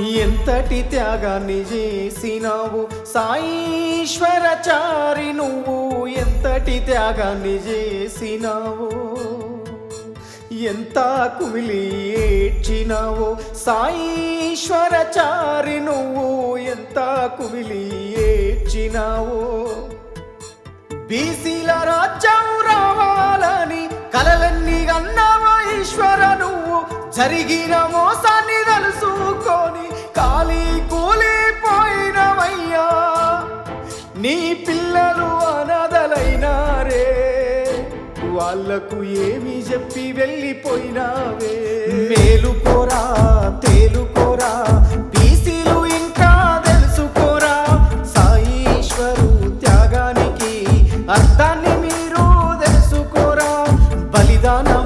ఎంతటి త్యాగాన్ని చేసినావు? సాయీశ్వరచారి నువ్వు ఎంతటి త్యాగాన్ని చేసినావు? ఎంత కుమిలి ఏడ్చినావో? సాయీశ్వరచారి నువ్వు ఎంత కుమిలి ఏడ్చినావో? బీసీల రాజ్యం రావాలని కలలన్నీ అన్నావో ఈశ్వర నువ్వు? జరిగిన మోసాన్ని తెలుసు వాళ్ళకు ఏమి చెప్పి వెళ్ళిపోయినావే? మేలుకోరా తేలుకోరా పీసీలు ఇంకా తెలుసుకోరా? సాయిశ్వరు త్యాగానికి అర్థాన్ని మీరు తెలుసుకోరా? బలిదానం